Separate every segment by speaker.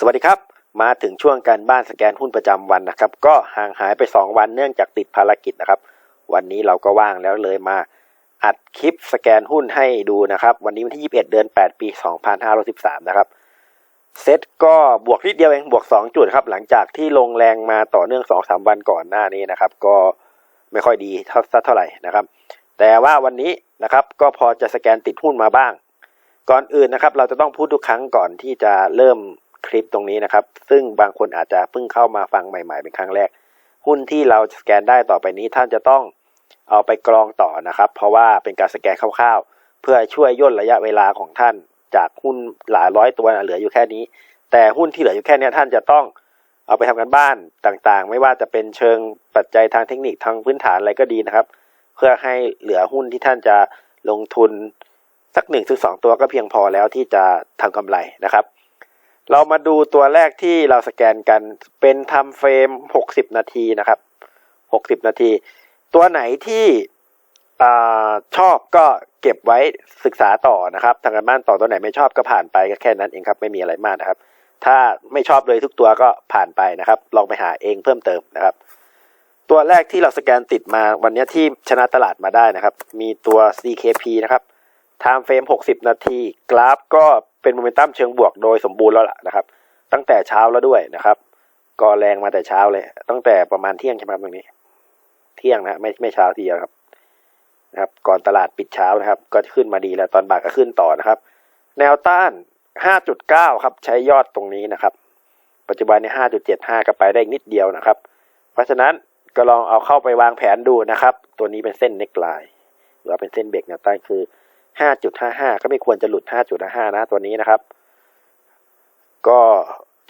Speaker 1: สวัสดีครับ มาถึงช่วงการบ้านสแกนหุ้นประจำวันนะครับ ก็ห่างหายไป 2 วันเนื่องจากติดภารกิจนะครับ วันนี้เราก็ว่างแล้วเลยมาอัดคลิปสแกนหุ้นให้ดูนะครับ วันนี้วันที่ 21 เดือน 8 ปี 2513 นะครับ เซ็ตก็บวกนิดเดียวเองบวก 2 จุดครับ หลังจากที่ลงแรงมาต่อเนื่อง 2-3 วันก่อนหน้านี้นะครับ ก็ไม่ค่อยดีเท่าสักเท่าไหร่นะครับ แต่ว่าวันนี้นะครับก็พอจะสแกนติดหุ้นมาบ้าง ก่อนอื่นนะครับ เราจะต้องพูดทุกครั้งก่อนที่จะเริ่ม คลิปตรงนี้นะครับ ซึ่งบางคนอาจจะเพิ่งเข้ามาฟังใหม่ ๆ เป็นครั้งแรก หุ้นที่เราสแกนได้ต่อไปนี้ท่านจะต้องเอาไปกรองต่อนะครับ เพราะว่าเป็นการสแกนคร่าวๆ เพื่อช่วยย่นระยะเวลาของท่านจากหุ้นหลายร้อยตัวเหลืออยู่แค่นี้ แต่หุ้นที่เหลืออยู่แค่นี้ท่านจะต้องเอาไปทำกันบ้านต่างๆ ไม่ว่าจะเป็นเชิงปัจจัยทางเทคนิคทางพื้นฐานอะไรก็ดีนะครับ เพื่อให้เหลือหุ้นที่ท่านจะลงทุนสักหนึ่งถึงสองตัวก็เพียงพอแล้วที่จะทำกำไรนะครับ เรามาดูตัวแรกที่เราสแกนกันเป็นทำเฟรม 60 นาทีนะครับ 60 นาที ตัวไหนที่อชอบก็เก็บไว้ศึกษาต่อนะครับทางการบ้านต่อตัวไหนไม่ชอบก็ผ่านไปก็แค่นั้นเองครับไม่มีอะไรมากนะครับ ถ้าไม่ชอบเลยทุกตัวก็ผ่านไปนะครับ ลองไปหาเองเพิ่มเติมนะครับ ตัวแรกที่เราสแกนติดมาวันนี้ที่ชนะตลาดมาได้นะครับ มีตัว CKP นะครับ time frame 60 นาที กราฟก็ เป็นโมเมนตัมเชิงบวกโดยสมบูรณ์แล้วล่ะนะครับ ตั้งแต่เช้าแล้วด้วยนะครับก็แรงมาแต่เช้าเลย ตั้งแต่ประมาณเที่ยงใช่ไหมครับตรงนี้ เที่ยงนะไม่ไม่เช้าทีเดียวครับนะครับ ก่อนตลาดปิดเช้านะครับ ก็ขึ้นมาดีแล้วตอนบ่ายก็ขึ้นต่อนะครับ แนวต้าน 5.9 ครับ ใช้ยอดตรงนี้นะครับ ปัจจุบันในี้5.75 ก็ไปได้อีกนิดเดียวนะครับ เพราะฉะนั้นก็ลองเอาเข้าไปวางแผนดูนะครับ ตัวนี้เป็นเส้นเน็กไลน์หรือว่าเป็นเส้นเบรกแนวต้านคือ 5.55 ก็ไม่ควรจะหลุด 5.55 นะตัวนี้นะครับ ก็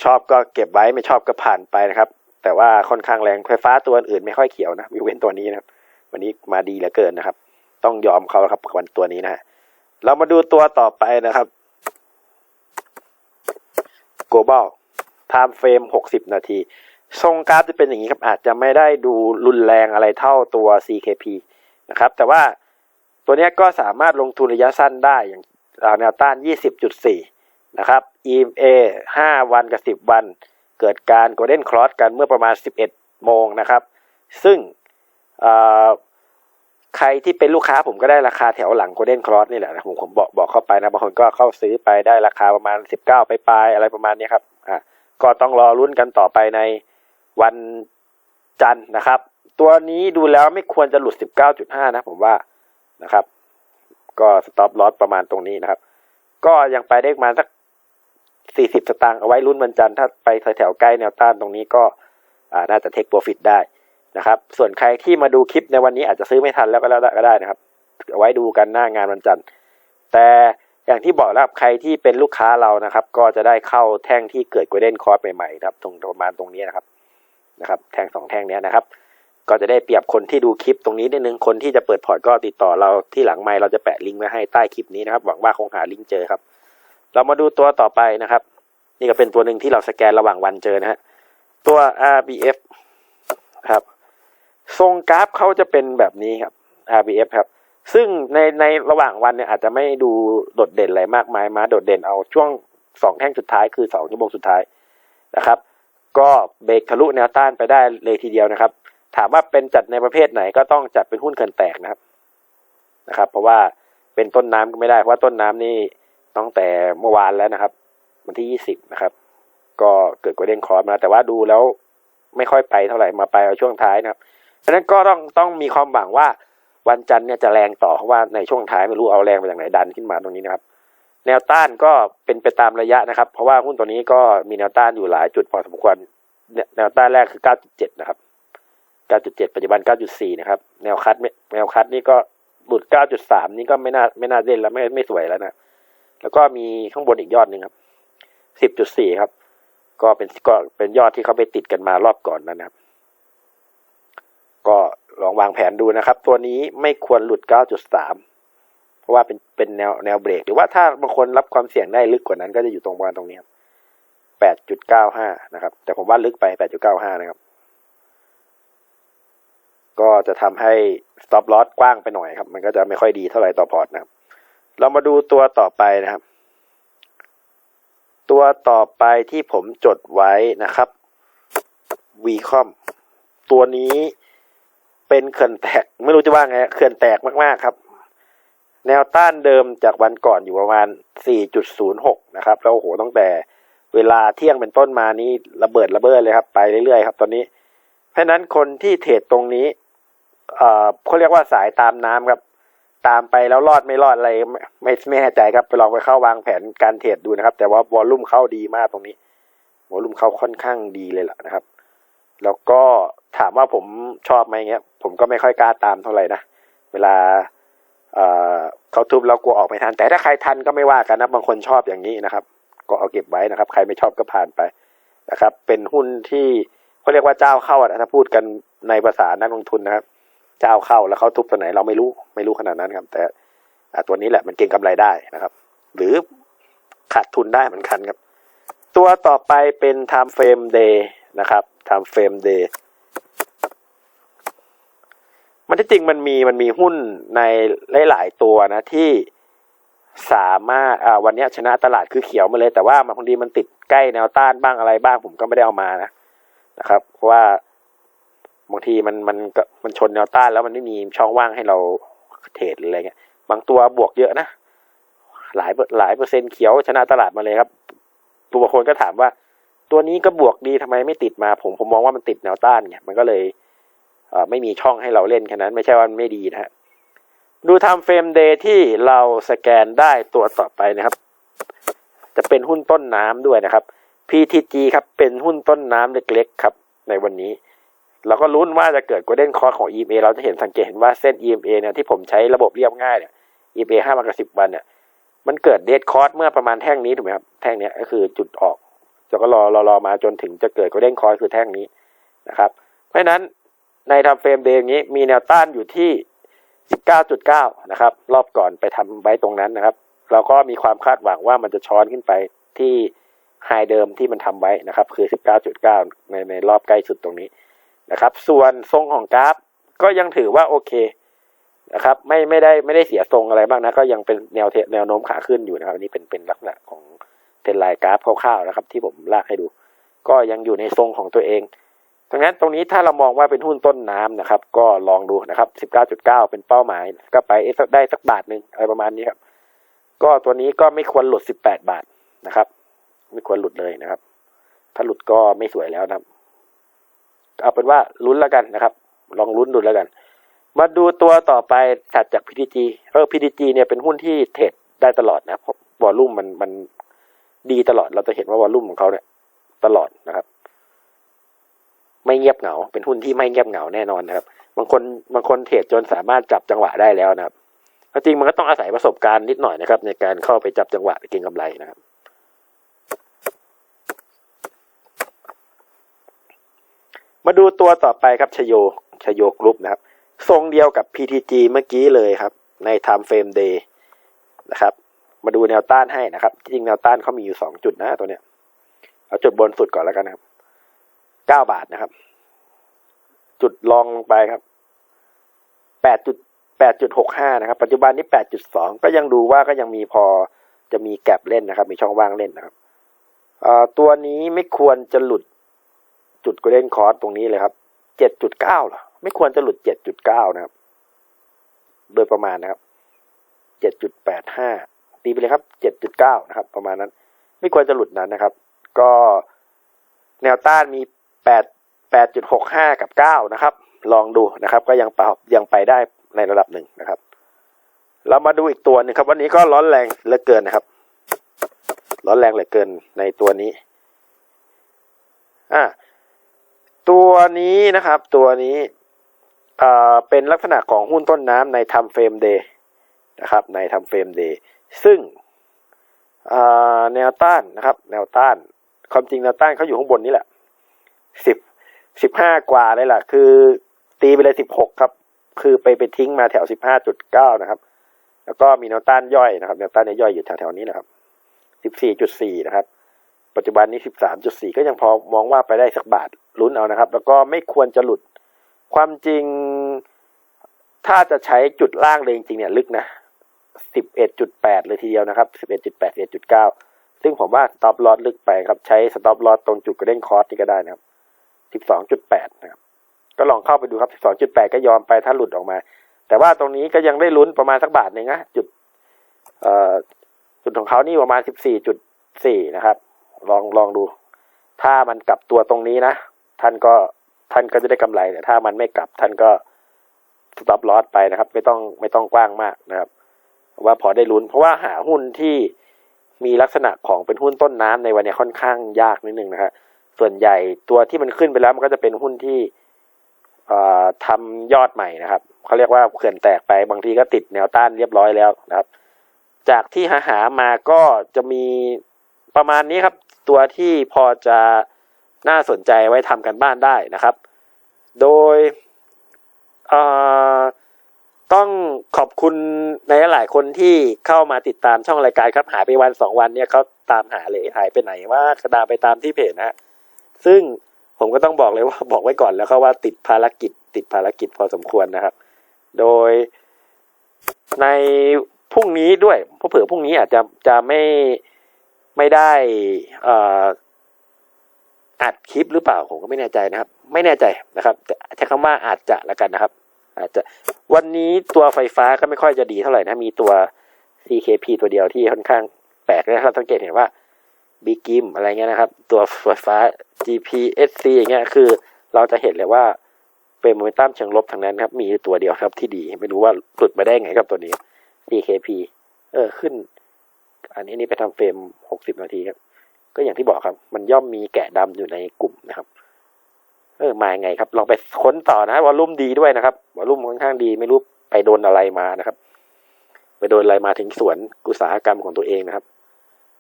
Speaker 1: ชอบก็เก็บไว้ไม่ชอบก็ผ่านไปนะครับ แต่ว่าค่อนข้างแรงไฟฟ้าตัวอื่นไม่ค่อยเขียวนะมีเว้นตัวนี้นะครับ วันนี้มาดีเหลือเกินนะครับ ต้องยอมเขาครับวันตัวนี้นะฮะเรามาดูตัวต่อไปนะครับ global time frame 60 นาที ทรงกราฟจะเป็นอย่างนี้ครับ อาจจะไม่ได้ดูรุนแรงอะไรเท่าตัว CKP นะครับ แต่ว่า ตัวนี้ก็สามารถลงทุนระยะสั้นได้อย่างแนวต้าน 20.4 นะครับ EMA 5 วันกับ 10 วัน เกิดการ Golden Cross กันเมื่อประมาณ 11 โมงนะครับ ซึ่งใครที่เป็นลูกค้าผมก็ได้ราคาแถวหลัง Golden Cross นี่แหละนะผมผมบอกบอกเข้าไปนะบางคนก็เข้าซื้อไปได้ราคาประมาณ 19 ไปปลายอะไรประมาณนี้ครับอ่าก็ต้องรอรุ่นกันต่อไปในวันจันทร์นะครับ ตัวนี้ดูแล้วไม่ควรจะหลุด 19.5 นะผมว่า นะครับ ก็สต็อปลอสประมาณตรงนี้นะครับ ก็ยังไปได้ประมาณสัก40สตางค์เอาไว้รุ่นวันจันทร์ถ้าไปแถวๆใกล้แนวต้านตรงนี้ก็น่าจะเทคโปรฟิตได้นะครับ ส่วนใครที่มาดูคลิปในวันนี้อาจจะซื้อไม่ทันแล้วก็แล้วก็ได้นะครับ เอาไว้ดูกันหน้างานวันจันทร์ แต่อย่างที่บอกแล้วใครที่เป็นลูกค้าเรานะครับ ก็จะได้เข้าแท่งที่เกิด Golden Cross ใหม่ๆครับตรงประมาณตรงนี้นะครับนะครับ แท่งสองแท่งนี้นะครับ ก็จะได้เปรียบคนที่ดูคลิปตรงนี้นิดนึงคนที่จะเปิดพอร์ตก็ติดต่อเราที่หลังไมค์เราจะแปะลิงก์ไว้ให้ใต้คลิปนี้นะครับ หวังว่าคงหาลิงก์เจอครับ เรามาดูตัวต่อไปนะครับ นี่ก็เป็นตัวหนึ่งที่เราสแกนระหว่างวันเจอนะฮะตัว RBF ครับ ทรงกราฟเขาจะเป็นแบบนี้ครับ RBF ครับ ซึ่งในในระหว่างวันเนี่ยอาจจะไม่ดูโดดเด่นอะไรมากมายมาโดดเด่นเอาช่วงสองแท่งสุดท้ายคือสองชั่วโมงสุดท้ายนะครับ ก็เบรกทะลุแนวต้านไปได้เลยทีเดียวนะครับ ถามว่าเป็นจัดในประเภทไหนก็ต้องจัดเป็นหุ้นเกินแตกนะครับนะครับ เพราะว่าเป็นต้นน้ำก็ไม่ได้เพราะว่าต้นน้ำนี่ตั้งแต่เมื่อวานแล้วนะครับ วันที่ยี่สิบนะครับ ก็เกิดกระเด้งคอร์มาแต่ว่าดูแล้วไม่ค่อยไปเท่าไหร่มาไปเอาช่วงท้ายนะครับฉะนั้นก็ต้องต้องมีความหวังว่าวันจันทร์เนี่ยจะแรงต่อเพราะว่าในช่วงท้ายไม่รู้เอาแรงมาจากไหนดันขึ้นมาตรงนี้นะครับ แนวต้านก็เป็นไปตามระยะนะครับ เพราะว่าหุ้นตัวนี้ก็มีแนวต้านอยู่หลายจุดพอสมควรแนวต้านแรกคือ 9.7 นะครับ 9.7 ปัจจุบัน 9.4 นะครับ แนวคัดแนวคัดนี่ก็หลุด 9.3 นี่ก็ไม่น่าไม่น่าเล่นแล้วไม่ไม่สวยแล้วนะ แล้วก็มีข้างบนอีกยอดหนึ่งครับ 10.4 ครับ ก็เป็นก็เป็นยอดที่เขาไปติดกันมารอบก่อนนะครับ ก็ลองวางแผนดูนะครับ ตัวนี้ไม่ควรหลุด 9.3 เพราะว่าเป็นเป็นแนวแนวเบรก หรือว่าถ้าบางคนรับความเสี่ยงได้ลึกกว่านั้น ก็จะอยู่ตรงประมาณตรงนี้ครับ8.95 นะครับ แต่ผมว่าลึกไป 8.95 นะครับ ก็จะทำให้ stop loss กว้างไปหน่อยครับ มันก็จะไม่ค่อยดีเท่าไหร่ต่อพอร์ตนะครับ เรามาดูตัวต่อไปนะครับ ตัวต่อไปที่ผมจดไว้นะครับ v c o m ตัวนี้เป็นเขื่อนแตก ไม่รู้จะว่าไงเขื่อนแตกมากๆครับ แนวต้านเดิมจากวันก่อนอยู่ประมาณ 4.06 นะครับ แล้วโอ้โหตั้งแต่เวลาเที่ยงเป็นต้นมานี้ระเบิดระเบ้อเลยครับ ไปเรื่อยๆครับ ตอนนี้ เพราะนั้นคนที่เทรดตรงนี้ เอ่อเขาเรียกว่าสายตามน้ำครับ ตามไปแล้วรอดไม่รอดอะไรไม่ไม่แน่ใจครับไปลองไปเข้าวางแผนการเทรดดูนะครับ แต่ว่าวอลลุ่มเข้าดีมากตรงนี้วอลลุ่มเข้าค่อนข้างดีเลยล่ะนะครับ แล้วก็ถามว่าผมชอบไหมเงี้ย ผมก็ไม่ค่อยกล้าตามเท่าไหร่นะเวลาเอ่อเขาทุบแล้วกลัวออกไม่ทัน แต่ถ้าใครทันก็ไม่ว่ากันนะบางคนชอบอย่างนี้นะครับ ก็เอาเก็บไว้นะครับ ใครไม่ชอบก็ผ่านไปนะครับ เป็นหุ้นที่เขาเรียกว่าเจ้าเข้าอะถ้าพูดกันในภาษานักลงทุนนะครับ เจ้าเข้าแล้วเขาทุบตัวไหนเราไม่รู้ไม่รู้ขนาดนั้นครับ แต่ตัวนี้แหละมันเก็งกำไรได้นะครับ หรือขาดทุนได้เหมือนกันครับ ตัวต่อไปเป็น time frame day นะครับ time frame day มันที่จริงมันมีมันมีหุ้นในหลาย ๆ ตัวนะที่สามารถอ่าวันนี้ชนะตลาดคือเขียวมาเลย แต่ว่ามันบางทีมันติดใกล้แนวต้านบ้างอะไรบ้างผมก็ไม่ได้เอามานะนะครับ เพราะว่าางทีมันมันก็มันชนแนวต้านแล้วมันไม่มีช่องว่างให้เราเทรดอะไรเงี้ย บางตัวบวกเยอะนะ หลายหลายเปอร์เซ็นต์เขียวชนะตลาดมาเลยครับ ตัวบางคนก็ถามว่า ตัวนี้ก็บวกดีทำไมไม่ติดมา ผมผมมองว่ามันติดแนวต้านไงมันก็เลยเออไม่มีช่องให้เราเล่นแค่นั้น ไม่ใช่ว่ามันไม่ดีนะฮะดูทำเฟรมเดย์ที่เราสแกนได้ตัวต่อไปนะครับ จะเป็นหุ้นต้นน้ำด้วยนะครับ PTG ครับเป็นหุ้นต้นน้ำเล็กๆครับ ในวันนี้ เราก็ลุ้นว่าจะเกิด golden cross ของ EMA เราจะเห็นสังเกตเห็นว่าเส้น EMA เนี่ยที่ผมใช้ระบบเรียบง่ายเนี่ย EMA ห้าวันกับสิบวันเนี่ยมันเกิดเด d คอร์สเมื่อประมาณแท่งนี้ถูกไหมครับแท่งเนี้ยก็คือจุดออกแล้วก็รอรอรอมาจนถึงจะเกิด golden cross คือแท่งนี้นะครับ เพราะฉะนั้นในทำเฟรมเดย์อย่างนี้มีแนวต้านอยู่ที่ 19.9 นะครับ รอบก่อนไปทำไว้ตรงนั้นนะครับ เราก็มีความคาดหวังว่ามันจะช้อนขึ้นไปที่ไฮเดิมที่มันทำไว้นะครับ คือ 19.9 ในในรอบใกล้สุดตรงนี้ นะครับ ส่วนทรงของกราฟ ก็ยังถือว่าโอเคนะครับ ไม่ไม่ได้ไม่ได้เสียทรงอะไรบ้างนะ ก็ยังเป็นแนวเทแนวโน้มขาขึ้นอยู่นะครับอันนี้เป็นเป็นลักษณะของเทรนไลน์กราฟคร่าวๆนะครับ ที่ผมลากให้ดู ก็ยังอยู่ในทรงของตัวเองดังนั้นตรงนี้ถ้าเรามองว่าเป็นหุ้นต้นน้ำนะครับ ก็ลองดูนะครับ 19.9 เป็นเป้าหมาย ก็ไปได้สักบาทหนึ่งอะไรประมาณนี้ครับ ก็ตัวนี้ก็ไม่ควรหลุด 18 บาทนะครับ ไม่ควรหลุดเลยนะครับ ถ้าหลุดก็ไม่สวยแล้วนะครับ เอาเป็นว่าลุ้นแล้วกันนะครับ ลองลุ้นดูแล้วกัน มาดูตัวต่อไปถัดจาก PTG เออ PTG เนี่ยเป็นหุ้นที่เทรดได้ตลอดนะเพราะวอลลุ่มมันมันดีตลอด เราจะเห็นว่าวอลลุ่มของเขาเนี่ยตลอดนะครับ ไม่เงียบเหงา เป็นหุ้นที่ไม่เงียบเหงาแน่นอนนะครับ บางคนบางคนเทรดจนสามารถจับจังหวะได้แล้วนะครับจริงมันก็ต้องอาศัยประสบการณ์นิดหน่อยนะครับ ในการเข้าไปจับจังหวะเก็งกำไรนะครับ มาดูตัวต่อไปครับชโยชโยกรุ๊ปนะครับ ทรงเดียวกับ PTG เมื่อกี้เลยครับ ใน Time Frame Day นะครับ มาดูแนวต้านให้นะครับ จริงแนวต้านเขามีอยู่สองจุดนะตัวเนี้ย เอาจุดบนสุดก่อนแล้วกันนะครับเก้าบาทนะครับ จุดรองลงไปครับแปดจุดแปดจุดหกห้านะครับ ปัจจุบันนี้แปดจุดสองก็ยังดูว่าก็ยังมีพอจะมีแกลบเล่นนะครับ มีช่องว่างเล่นนะครับตัวนี้ไม่ควรจะหลุด จุดโกลเด้นคอร์สตรงนี้เลยครับเจ็ดจุดเก้าหรอไม่ควรจะหลุดเจ็ดจุดเก้านะครับ โดยประมาณนะครับเจ็ดจุดแปดห้าตีไปเลยครับเจ็ดจุดเก้านะครับ ประมาณนั้น ไม่ควรจะหลุดนั้นนะครับ ก็แนวต้านมีแปดแปดจุดหกห้ากับเก้านะครับ ลองดูนะครับ ก็ยังเปยังไปได้ในระดับหนึ่งนะครับ เรามาดูอีกตัวหนึ่งครับ วันนี้ก็ร้อนแรงเหลือเกินนะครับ ร้อนแรงเหลือเกินในตัวนี้ อ่า ตัวนี้นะครับ ตัวนี้เอ่อเป็นลักษณะของหุ้นต้นน้ำในทำเฟรมเดย์นะครับ ในทำเฟรมเดย์ซึ่งอ่าแนวต้านนะครับ แนวต้าน ความจริงแนวต้านเขาอยู่ข้างบนนี่แหละสิบสิบห้ากว่าเลยล่ะ คือ ตีไปเลยสิบหกครับ คือไปไปทิ้งมาแถวสิบห้าจุดเก้านะครับ แล้วก็มีแนวต้านย่อยนะครับแนวต้านย่อยอยู่แถวๆนี้นะครับสิบสี่จุดสี่นะครับ ปัจจุบันนี้สิบสามจุดสี่ก็ยังพอมองว่าไปได้สักบาท ลุ้นเอานะครับ แล้วก็ไม่ควรจะหลุด ความจริง ถ้าจะใช้จุดล่างเลยจริงๆเนี่ยลึกนะสิบเอ็ดจุดแปดเลยทีเดียวนะครับสิบเอ็ดจุดแปดสิบเอ็ดจุดเก้าซึ่งผมว่าสต็อปลอสลึกไปครับ ใช้สต็อปลอสตรงจุดกระเด้งคอร์สนี่ก็ได้นะครับสิบสองจุดแปดนะครับ ก็ลองเข้าไปดูครับสิบสองจุดแปดก็ยอมไปถ้าหลุดออกมา แต่ว่าตรงนี้ก็ยังได้ลุ้นประมาณสักบาทหนึ่งนะจุดเอ่อจุดของเขานี่ประมาณสิบสี่จุดสี่นะครับ ลองลองดู ถ้ามันกลับตัวตรงนี้นะ ท่านก็ท่านก็จะได้กำไรแต่ถ้ามันไม่กลับ ท่านก็สต็อปลอสไปนะครับ ไม่ต้องไม่ต้องกว้างมากนะครับ ว่าพอได้ลุ้น เพราะว่าหาหุ้นที่มีลักษณะของเป็นหุ้นต้นน้ำในวันนี้ค่อนข้างยากนิดนึงนะครับส่วนใหญ่ตัวที่มันขึ้นไปแล้วมันก็จะเป็นหุ้นที่เอ่อทำยอดใหม่นะครับเขาเรียกว่าเขื่อนแตกไปบางทีก็ติดแนวต้านเรียบร้อยแล้วนะครับ จากที่หาหามาก็จะมีประมาณนี้ครับ ตัวที่พอจะ น่าสนใจไว้ทำกันบ้านได้นะครับ โดยต้องขอบคุณในหลายคนที่เข้ามาติดตามช่องรายการครับหายไปวันสองวันเนี่ยเขาตามหาเลยหายไปไหนว่าตาไปตามที่เพจนะฮะซึ่งผมก็ต้องบอกเลยว่าบอกไว้ก่อนแล้วก็ว่าติดภารกิจ ติดภารกิจพอสมควรนะครับ โดยในพรุ่งนี้ด้วยเพราะเผื่อพรุ่งนี้อาจจะจะไม่ไม่ได้ อัดคลิปหรือเปล่าผมก็ไม่แน่ใจนะครับ ไม่แน่ใจนะครับแต่ใช้คำว่าอาจจะแล้วกันนะครับ อาจจะวันนี้ตัวไฟฟ้าก็ไม่ค่อยจะดีเท่าไหร่นะมีตัว CKP ตัวเดียวที่ค่อนข้างแปลกนะครับสังเกตเห็นว่า b ีกิมอะไรเงี้ยนะครับ ตัวไฟฟ้า GPSC อย่างเงี้ยคือเราจะเห็นเลยว่าเป็นโมเมนตัมเชิงลบทางนั้นครับ มีตัวเดียวครับที่ดี ไม่รู้ว่าหลุดมาได้ไงกับตัวนี้ CKP เออขึ้น อันนี้นี่ไปทำเฟรมหกสิบนาทีครับ ก็อย่างที่บอกครับ มันย่อมมีแกะดำอยู่ในกลุ่มนะครับเออมาไงครับลองไปค้นต่อนะวอลลุ่มดีด้วยนะครับวอลลุ่มค่อนข้างดี ไม่รู้ไปโดนอะไรมานะครับ ไปโดนอะไรมาถึงสวนอุตสาหกรรมของตัวเองนะครับ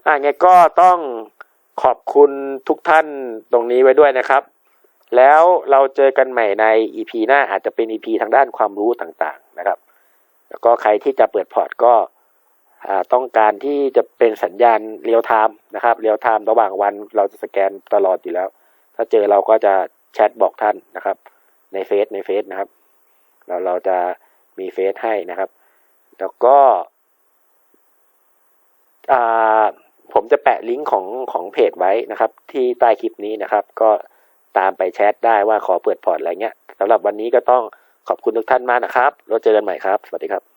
Speaker 1: อ่าไงก็ต้องขอบคุณทุกท่านตรงนี้ไว้ด้วยนะครับ แล้วเราเจอกันใหม่ใน EP หน้าอาจจะเป็น EP ทางด้านความรู้ต่างๆนะครับ แล้วก็ใครที่จะเปิดพอร์ตก็ ต้องการที่จะเป็นสัญญาณเรียลไทม์นะครับเรียลไทม์ระหว่างวันเราจะสแกนตลอดอยู่แล้ว ถ้าเจอเราก็จะแชทบอกท่านนะครับ ในเฟซในเฟซนะครับ เราเราจะมีเฟซให้นะครับ แล้วก็อ่าผมจะแปะลิงก์ของของเพจไว้นะครับ ที่ใต้คลิปนี้นะครับ ก็ตามไปแชทได้ว่าขอเปิดพอร์ตอะไรเงี้ยสำหรับวันนี้ก็ต้องขอบคุณทุกท่านมากนะครับ แล้วเจอกันใหม่ครับ สวัสดีครับ